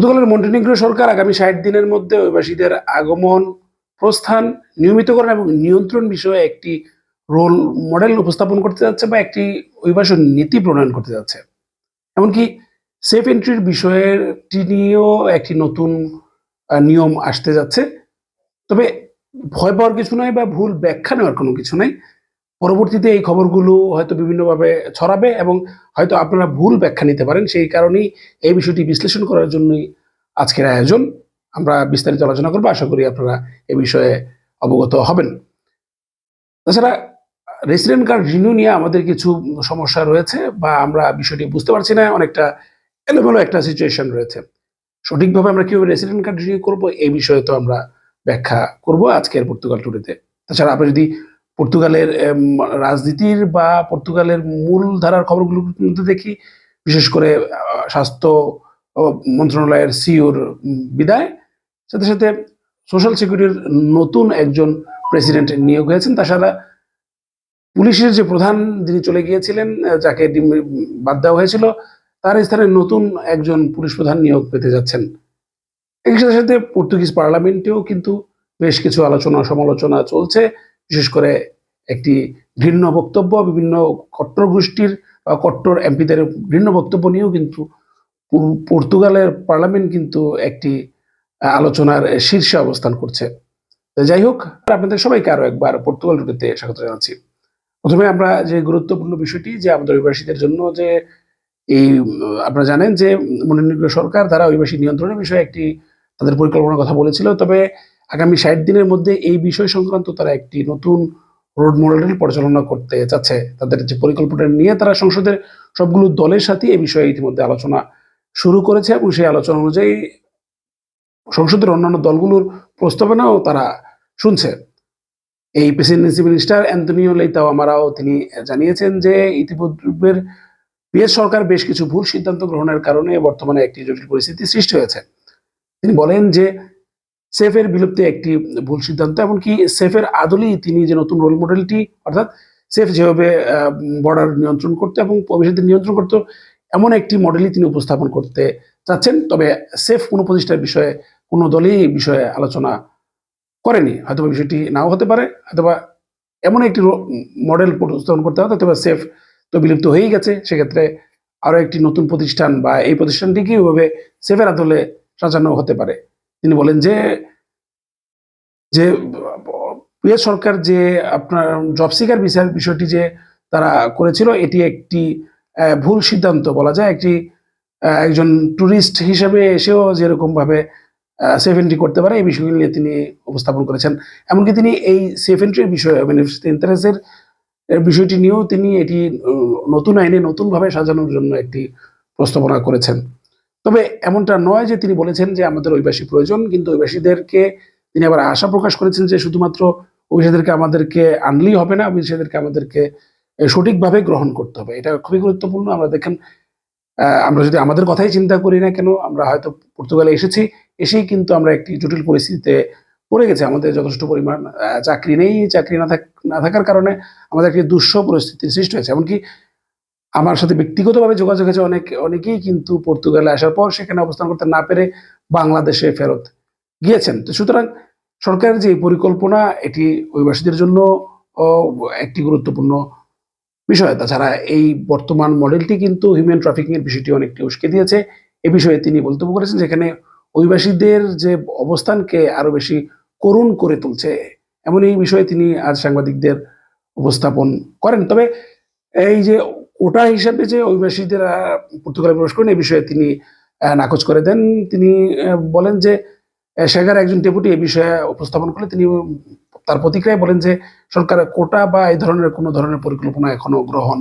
পর্তুগালের মন্টেনিগ্রো সরকার আগামী ষাট দিনের মধ্যে অভিবাসীদের আগমন প্রস্থান নিয়মিতকরণ এবং নিয়ন্ত্রণ বিষয়ে একটি রোল মডেল উপস্থাপন করতে যাচ্ছে বা একটি অভিবাসন নীতি প্রণয়ন করতে যাচ্ছে। এমনকি সেফ এন্ট্রির বিষয়টি নিয়েও একটি নতুন নিয়ম আসতে যাচ্ছে। তবে ভয় পাওয়ার কিছু নয় বা ভুল ব্যাখ্যা নেওয়ার কোনো কিছু নাই। পরবর্তীতে এই খবরগুলো হয়তো বিভিন্নভাবে ছড়াবে এবং হয়তো আপনারা ভুল ব্যাখ্যা নিতে পারেন। সেই কারণেই এই বিষয়টি বিশ্লেষণ করার জন্যই আজকের আয়োজন। আমরা বিস্তারিত আলোচনা করব। আশা করি আপনারা এ বিষয়ে অবগত হবেন। তাছাড়া, রেসিডেন্ট কার্ড রিনিউ নিয়ে আমাদের কিছু সমস্যা রয়েছে বা আমরা বিষয়টি বুঝতে পারছি না। অনেকটা এলোমেলো একটা সিচুয়েশন রয়েছে। সঠিকভাবে আমরা কীভাবে রেসিডেন্ট কার্ড রিনিউ করব এই বিষয়ে তো আমরা ব্যাখ্যা করব আজকের পর্তুগাল টুরিতে তাছাড়া আপনি যদি পর্তুগালের রাজনীতির বা পর্তুগালের মূল ধারার খবরগুলোর মধ্যে দেখি, বিশেষ করে স্বাস্থ্য মন্ত্রণালয়ের সিওর বিদায়। সাথে সাথে সোশ্যাল সিকিউরিটির নতুন একজন প্রেসিডেন্ট নিয়োগ হয়েছেন। তাছাড়া পুলিশের যে প্রধান যিনি চলে গিয়েছিলেন যাকে বাদ দেওয়া হয়েছিল, তার স্থানে নতুন একজন পুলিশ প্রধান নিয়োগ পেতে যাচ্ছেন। একই সাথে সাথে পর্তুগিজ পার্লামেন্টেও কিন্তু বেশ কিছু আলোচনা সমালোচনা চলছে। বিশেষ করে একটি ভিন্ন বক্তব্য, বিভিন্ন কট্টর গোষ্ঠীর কট্টর এমপিদের ভিন্ন বক্তব্য নিয়েও কিন্তু পর্তুগালের পার্লামেন্ট কিন্তু একটি আলোচনার শীর্ষে অবস্থান করছে। যাই হোক, আপনাদের সবাইকে আরও একবার পর্তুগাল টুডেতে স্বাগত জানাচ্ছি। প্রথমে আমরা যে গুরুত্বপূর্ণ বিষয়টি, যে আমাদের অভিবাসীদের জন্য যে এই, আপনারা জানেন যে মনোনীত সরকার, তারা অভিবাসী নিয়ন্ত্রণের বিষয়ে একটি তাদের পরিকল্পনার কথা বলেছিল। তবে আগামী ষাট দিনের মধ্যে এই বিষয় সংক্রান্ত তারা একটি নতুন রোড মডেল পরিচালনা করতে চাচ্ছে। তাদের যে পরিকল্পনা নিয়ে তারা সংসদের সবগুলো দলের সাথে এই বিষয়ে ইতিমধ্যে আলোচনা শুরু করেছে এবং সেই আলোচনা অনুযায়ী সংসদের অন্যান্য দলগুলোর প্রস্তাবনাও তারা শুনছে। এই প্রেসিডেন্সি মিনিস্টার অ্যান্তনিও লেইতাও আমারাও তিনি জানিয়েছেন যে ইতিপূর্বের পিএস সরকার বেশ কিছু ভুল সিদ্ধান্ত গ্রহণের কারণে বর্তমানে একটি জটিল পরিস্থিতি সৃষ্টি হয়েছে। তিনি বলেন যে সেফের বিলুপ্তি একটি ভুল সিদ্ধান্ত, এমনকি সেফের আদলেই তিনি যে নতুন রোল মডেলটি অর্থাৎ সেফ যেভাবে বর্ডার নিয়ন্ত্রণ করতে এবং অভিষেকদের নিয়ন্ত্রণ করতে, এমন একটি মডেলই তিনি উপস্থাপন করতে চাচ্ছেন। তবে সেফ কোনো প্রতিষ্ঠার বিষয়ে, কোনো দলই এই বিষয়ে আলোচনা করেনি। হয়তো বিষয়টি নাও হতে পারে, অথবা এমন একটি মডেল উপস্থাপন করতে হবে, অথবা সেফ তো বিলুপ্ত হয়েই গেছে। সেক্ষেত্রে আরও একটি নতুন প্রতিষ্ঠান বা এই প্রতিষ্ঠানটিকে ওইভাবে সেফের আদলে সাজানো হতে পারে। তিনি বলেন যে যে প্রিয় সরকার যে আপনার জব সিকার বিচার বিষয়টি যে তারা করেছিল, এটি একটি ভুল সিদ্ধান্ত বলা যায়। একটি একজন ট্যুরিস্ট হিসেবে এসেও যেরকম ভাবে সেফ এন্ট্রি করতে পারে, এই বিষয়গুলি নিয়ে তিনি উপস্থাপন করেছেন। এমনকি তিনি এই সেফ এন্ট্রির বিষয়ে মানে ইন্টারেস্টের বিষয়টি নিয়েও তিনি এটি নতুন আইনে নতুনভাবে সাজানোর জন্য একটি প্রস্তাবনা করেছেন। তবে এমনটা নয় যে তিনি বলেছেন যে আমাদের অভিবাসী প্রয়োজন, কিন্তু অভিবাসীদেরকে তিনি আবার আশা প্রকাশ করেছেন যে শুধুমাত্র অভিবাসীদেরকে আমাদেরকে আনলেই হবে না, অভিবাসীদেরকে আমাদেরকে সঠিকভাবে গ্রহণ করতে হবে। এটা খুবই গুরুত্বপূর্ণ। আমরা দেখেন আমরা যদি আমাদের কথাই চিন্তা করি না কেন, আমরা হয়তো পর্তুগালে এসেছি, এসেই কিন্তু আমরা একটি জটিল পরিস্থিতিতে পড়ে গেছে। আমাদের যথেষ্ট পরিমাণ চাকরি নেই। চাকরি না থাক, না থাকার কারণে আমাদের একটি দুঃস্ব পরিস্থিতির সৃষ্টি হয়েছে। এমনকি আমার সাথে ব্যক্তিগতভাবে যোগাযোগ হয়েছে অনেক, অনেকেই কিন্তু পর্তুগালে আসার পর সেখানে অবস্থান করতে না পেরে বাংলাদেশে ফেরত গিয়েছেন। তো সুতরাং সরকারের যে পরিকল্পনা, এটি অভিবাসীদের জন্য একটি গুরুত্বপূর্ণ বিষয়। তাছাড়া এই বর্তমান মডেলটি কিন্তু হিউম্যান ট্রাফিকিং এর বিষয়টি অনেকটি উস্কে দিয়েছে। এ বিষয়ে তিনি মন্তব্য করেছেন যেখানে অভিবাসীদের যে অবস্থানকে আরও বেশি করুণ করে তুলছে এমন এই বিষয়ে তিনি আজ সাংবাদিকদের উপস্থাপন করেন। তবে এই যে ওটা হিসাবে যে অভিবাসীদের পর্তুগালে প্রবেশ করেন এই বিষয়ে তিনি নাকচ করে দেন। তিনি বলেন যে সেখানে একজন ডেপুটি এ বিষয়ে উপস্থাপন করলে তিনি তার প্রতিক্রিয়ায় বলেন যে সরকার কোটা বা এই ধরনের কোনো ধরনের পরিকল্পনা এখনও গ্রহণ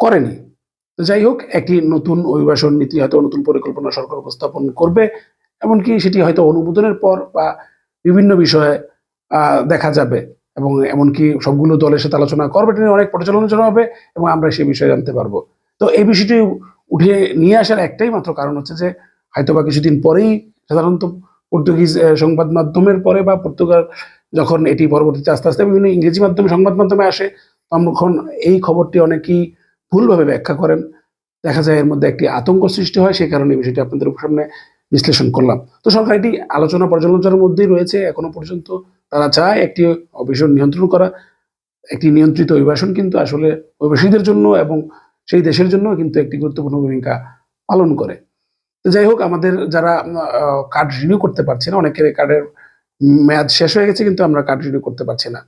করেনি। তো যাই হোক, একটি নতুন অভিবাসন নীতি হয়তো নতুন পরিকল্পনা সরকার উপস্থাপন করবে, এমনকি সেটি হয়তো অনুমোদনের পর বা বিভিন্ন বিষয়ে দেখা যাবে। এবং এমনকি সবগুলো দলের সাথে আলোচনা করবে, এটা নিয়ে অনেক পর্যালোচনা হবে এবং আমরা সেই বিষয়ে জানতে পারব। তো এই বিষয়টি উঠে নিয়ে আসার একটাই মাত্র কারণ হচ্ছে যে হয়তো বা কিছুদিন পরেই সাধারণত পর্তুগিজ সংবাদ মাধ্যমের পরে বা পর্তুগাল যখন এটি পরবর্তীতে আস্তে আস্তে বিভিন্ন ইংরেজি মাধ্যমে, সংবাদ মাধ্যমে আসে, তখন এই খবরটি অনেকেই ভুলভাবে ব্যাখ্যা করেন। দেখা যায় এর মধ্যে একটি আতঙ্ক সৃষ্টি হয়, সেই কারণে বিষয়টি আপনাদের সামনে বিশ্লেষণ করলাম। তো সরকার এটি আলোচনা পর্যালোচনার মধ্যেই রয়েছে, এখনও পর্যন্ত তারা চায় একটি অভিশন নিয়ন্ত্রণ করা, একটি নিয়ন্ত্রিত অভিবাসন কিন্তু আসলে অভিবাসীদের জন্য এবং সেই দেশের জন্য কিন্তু একটি গুরুত্বপূর্ণ ভূমিকা পালন করে। তো যাই হোক, আমাদের যারা কার্ড রিনিউ করতে পারছে না, অনেকের কার্ডের মেয়াদ শেষ হয়ে গেছে কিন্তু আমরা কার্ড রিনিউ করতে পারছি না।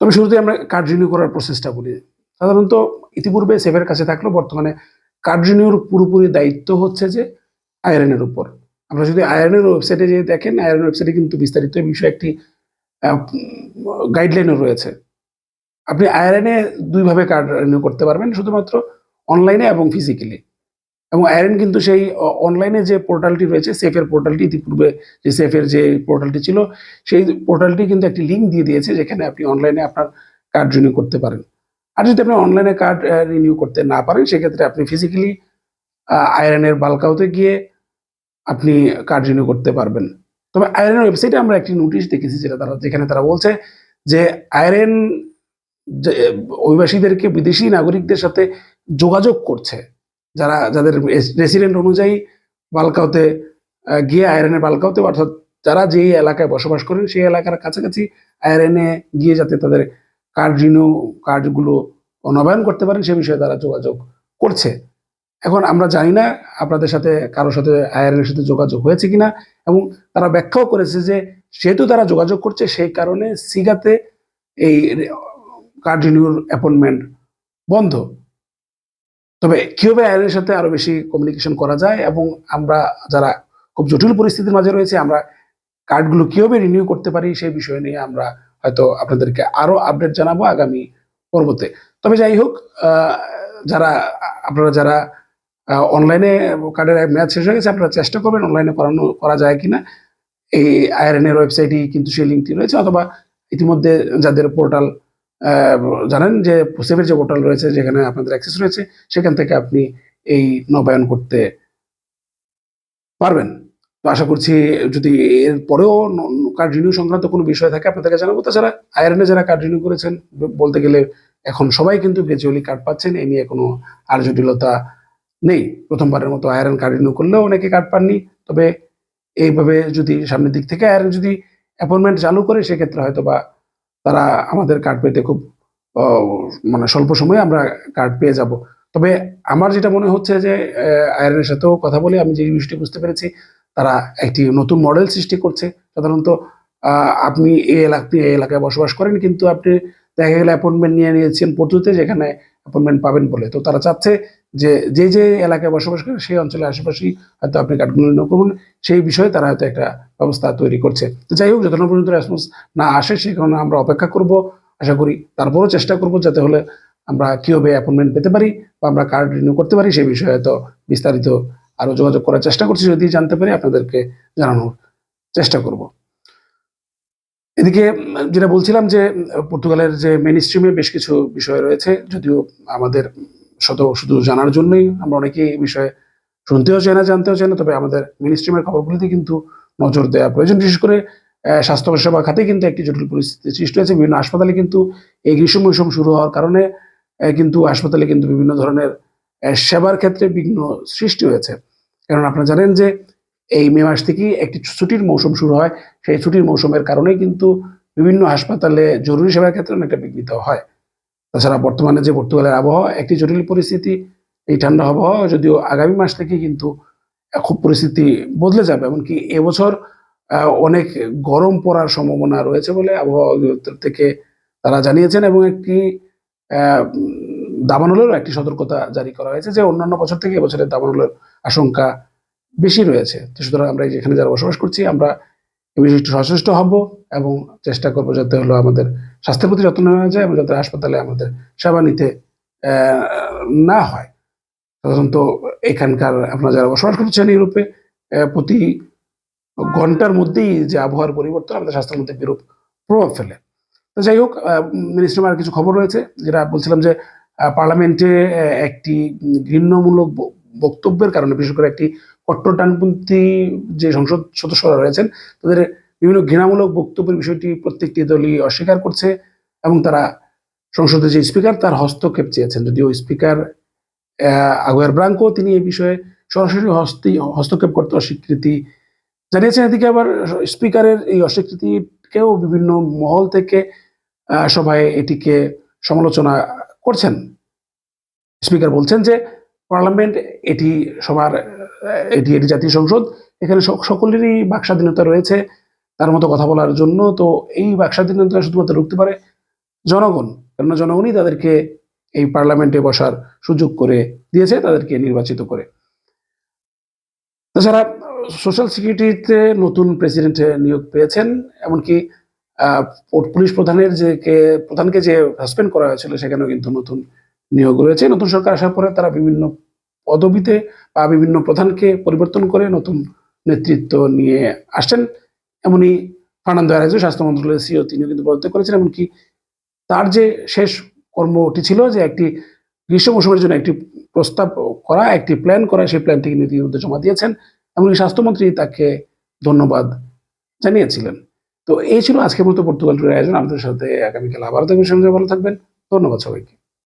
তবে শুরুতে আমরা কার্ড রিনিউ করার প্রসেসটা বলি। সাধারণত ইতিপূর্বে সেভের কাছে থাকলেও বর্তমানে কার্ড রিনিউর পুরোপুরি দায়িত্ব হচ্ছে যে আইআরএনের উপর। আমরা যদি আইআরএনের ওয়েবসাইটে যে দেখেন আইআরএন ওয়েবসাইটে কিন্তু বিস্তারিত বিষয়ে একটি গাইডলাইনও রয়েছে। আপনি আয়রনে দুইভাবে কার্ড রিনিউ করতে পারবেন শুধুমাত্র অনলাইনে এবং ফিজিক্যালি এবং আয়রন কিন্তু সেই অনলাইনে যে পোর্টালটি রয়েছে সেফের পোর্টালটি ইতিপূর্বে যে সেফের যে পোর্টালটি ছিল সেই পোর্টালটি কিন্তু একটি লিঙ্ক দিয়ে দিয়েছে যেখানে আপনি অনলাইনে আপনার কার্ড রিনিউ করতে পারেন। আর যদি আপনি অনলাইনে কার্ড রিনিউ করতে না পারেন সেক্ষেত্রে আপনি ফিজিক্যালি আয়রনের বালকাউতে গিয়ে আপনি কার্ড রিনিউ করতে পারবেন। তবে আয়রনের ওয়েবসাইটে আমরা একটি নোটিশ দেখেছি যেটা তারা যেখানে তারা বলছে যে আয়রন অভিবাসীদেরকে বিদেশি নাগরিকদের সাথে যোগাযোগ করছে। যারা, যাদের রেসিডেন্ট অনুযায়ী বালকাওতে গিয়ে আয়রনের বালকাওতে অর্থাৎ যারা যেই এলাকায় বসবাস করেন সেই এলাকার কাছাকাছি আয়রনে গিয়ে যাতে তাদের কার্ড কার্ডগুলো নবায়ন করতে পারেন সে বিষয়ে তারা যোগাযোগ করছে। এখন আমরা জানি না আপনাদের সাথে, কারোর সাথে আইআরএর সাথে যোগাযোগ হয়েছে কিনা, এবং তারা ব্যাখ্যাও করেছে যে সেহেতু তারা যোগাযোগ করছে, সেই কারণে সিগাতে এই কার্ড রিনিউর অ্যাপয়েন্টমেন্ট বন্ধ। তবে কীভাবে আইআরএর সাথে আরও বেশি কমিউনিকেশন করা যায়, এবং আমরা যারা খুব জটিল পরিস্থিতির মাঝে রয়েছে, আমরা কার্ডগুলো কীভাবে রিনিউ করতে পারি, সেই বিষয় নিয়ে আমরা হয়তো আপনাদেরকে আরও আপডেট জানাব আগামী পর্বতে। তবে যাই হোক যারা, আপনারা যারা অনলাইনে কার্ডের মেয়াদ শেষ হয়ে গেছে, আপনারা চেষ্টা করবেন অনলাইনে করানো করা যায় কিনা। এই আইআরএন এর ওয়েবসাইটে কিন্তু সেই লিঙ্কটি রয়েছে, অথবা ইতিমধ্যে যাদের পোর্টাল জানেন যে সেভের যে পোর্টাল রয়েছে, যেখানে আপনাদের অ্যাক্সেস রয়েছে, সেখান থেকে আপনি এই নবায়ন করতে পারবেন। তো আশা করছি যদি এর পরেও কার্ড রিনিউ সংক্রান্ত কোনো বিষয় থাকে, আপনাদেরকে জানাব। তাছাড়া এ যারা কার্ড রিনিউ করেছেন, বলতে গেলে এখন সবাই কিন্তু গ্র্যাজুয়ালি কার্ড পাচ্ছেন। এই নিয়ে কোনো আর জটিলতা নেই। প্রথমবারের মতো আয়রন কার্ড রিনিউ করলেও অনেকে কার্ড পাননি। তবে এইভাবে যদি সামনের দিক থেকে আয়রন যদি অ্যাপয়েন্টমেন্ট চালু করে, সেক্ষেত্রে হয়তো বা তারা আমাদের কার্ড পেতে খুব মানে স্বল্প সময়ে আমরা কার্ড পেয়ে যাব। তবে আমার যেটা মনে হচ্ছে যে আয়রনের সাথেও কথা বলে আমি যে বিষয়টি বুঝতে পেরেছি, তারা একটি নতুন মডেল সৃষ্টি করছে। সাধারণত আপনি এই এলাকা, আপনি এই এলাকায় বসবাস করেন, কিন্তু আপনি দেখা গেলে অ্যাপয়েন্টমেন্ট নিয়ে নিয়েছেন পদ্ধতিতে যেখানে অ্যাপয়েন্টমেন্ট পাবেন বলে। তো তারা চাচ্ছে যে যে যে এলাকায় বসবাস করে সেই অঞ্চলের আশেপাশেই হয়তো আপনি নিয়োগ করবেন, সেই বিষয়ে তারা হয়তো একটা ব্যবস্থা তৈরি করছে। তো যাই হোক, যতক্ষণ পর্যন্ত রেসপন্স না আসে, সেই কারণে আমরা অপেক্ষা করব। আশা করি তারপরও চেষ্টা করব যাতে হলে আমরা কীভাবে অ্যাপয়েন্টমেন্ট পেতে পারি বা আমরা কার্ড রিনিউ করতে পারি, সেই বিষয়ে হয়তো বিস্তারিত আরও যোগাযোগ করার চেষ্টা করছি। যদি জানতে পারি, আপনাদেরকে জানানোর চেষ্টা করব। এদিকে যেটা বলছিলাম যে, পর্তুগালের যে মেন স্ট্রিমে বেশ কিছু বিষয় রয়েছে, যদিও আমাদের শত শুধু জানার জন্যই আমরা অনেকেই এই বিষয়ে শুনতেও চাই না, জানতেও চাই না, তবে আমাদের মেন স্ট্রিমের খবরগুলিতে কিন্তু নজর দেওয়া প্রয়োজন। বিশেষ করে স্বাস্থ্য সেবা খাতে কিন্তু একটি জটিল পরিস্থিতি সৃষ্টি হয়েছে। বিভিন্ন হাসপাতালে কিন্তু এই গ্রীষ্ম মৌসুম শুরু হওয়ার কারণে কিন্তু হাসপাতালে কিন্তু বিভিন্ন ধরনের সেবার ক্ষেত্রে বিঘ্ন সৃষ্টি হয়েছে। কারণ আপনারা জানেন যে, এই মে মাস থেকেই একটি ছুটির মৌসুম শুরু হয়। সেই ছুটির মৌসুমের কারণে কিন্তু বিভিন্ন হাসপাতালে জরুরি সেবার ক্ষেত্রে অনেকটা বিঘ্নিত হয়। তাছাড়া বর্তমানে যে পর্তুগালের আবহাওয়া, একটি জটিল পরিস্থিতি, এই ঠান্ডা আবহাওয়া যদিও আগামী মাস থেকে কিন্তু খুব পরিস্থিতি বদলে যাবে। এমনকি এবছর অনেক গরম পড়ার সম্ভাবনা রয়েছে বলে আবহাওয়া অধিদপ্তর থেকে তারা জানিয়েছেন এবং একটি দাবানলেরও একটি সতর্কতা জারি করা হয়েছে যে অন্যান্য বছর থেকে এবছরের দাবানলের আশঙ্কা বেশি রয়েছে। তো সুতরাং আমরা যেখানে যারা বসবাস করছি, আমরা এ বিষয়ে একটু সচেষ্ট হব এবং চেষ্টা করব যাতে হলো আমাদের স্বাস্থ্যের প্রতি যত্ন নেওয়া যায় এবং যাতে হাসপাতালে আমাদের সেবা নিতে না হয়, সাধারণত এখানকার আপনারা যারা বসবাস করছেন ইউরোপে প্রতি ঘণ্টার মধ্যেই যে আবহাওয়ার পরিবর্তন আমাদের স্বাস্থ্যের মধ্যে বিরূপ প্রভাব ফেলে। তো যাই হোক মিনিস্ট্রিমার কিছু খবর রয়েছে, যেটা বলছিলাম যে পার্লামেন্টে একটি ঘৃণ্যমূলক বক্তব্যের কারণে, বিশেষ করে একটি কট্টর ডানপন্থী যে সংসদ সদস্যরা রয়েছেন, তাদের বিভিন্ন ঘৃণামূলক বক্তব্যের বিষয়টি প্রত্যেকটি দলই অস্বীকার করছে এবং তারা সংসদের যে স্পিকার, তার হস্তক্ষেপ চেয়েছেন। যদিও স্পিকার আগুয়ার ব্রাঙ্কো তিনি এই বিষয়ে সরাসরি হস্তি, হস্তক্ষেপ করতে অস্বীকৃতি জানিয়েছেন। এদিকে আবার স্পিকারের এই অস্বীকৃতিকেও বিভিন্ন মহল থেকে সবাই এটিকে সমালোচনা করছেন। স্পিকার বলছেন যে, পার্লামেন্ট এটি সবার এটি এটি জাতীয় সংসদ, এখানে সক- সকলেরই বাক স্বাধীনতা রয়েছে। তার মতো কথা বলার জন্য তো এই বাক স্বাধীনতা শুধুমাত্র রুখতে পারে জনগণ। কেননা জনগণই তাদেরকে এই পার্লামেন্টে বসার সুযোগ করে দিয়েছে, তাদেরকে নির্বাচিত করে। তাছাড়া সোশ্যাল সিকিউরিটিতে নতুন প্রেসিডেন্ট নিয়োগ পেয়েছেন, এমনকি পুলিশ প্রধানের যে কে- প্রধানকে যে সাসপেন্ড করা হয়েছিল, সেখানেও কিন্তু নতুন নিয়োগ রয়েছে। নতুন সরকার আসার পরে তারা বিভিন্ন পদবিতে বা বিভিন্ন প্রধানকে পরিবর্তন করে নতুন নেতৃত্ব নিয়ে আসছেন। এমনই ফার্নান্দো আরাইজো স্বাস্থ্য মন্ত্রণালয়ের সিও তিনিও কিন্তু পদত্যাগ করেছেন, এমনকি তার যে শেষ কর্মটি ছিল যে একটি গ্রীষ্ম মৌসুমের জন্য একটি প্রস্তাব করা, একটি প্ল্যান করা, সেই প্ল্যানটি তিনি ইতিমধ্যে জমা দিয়েছেন, এমনকি স্বাস্থ্যমন্ত্রী তাকে ধন্যবাদ জানিয়েছিলেন। তো এই ছিল আজকের মতো পর্তুগাল টুরের আয়োজন। আমাদের সাথে আগামীকাল আবারও থাকবেন। সঙ্গে ভালো থাকবেন। ধন্যবাদ সবাইকে।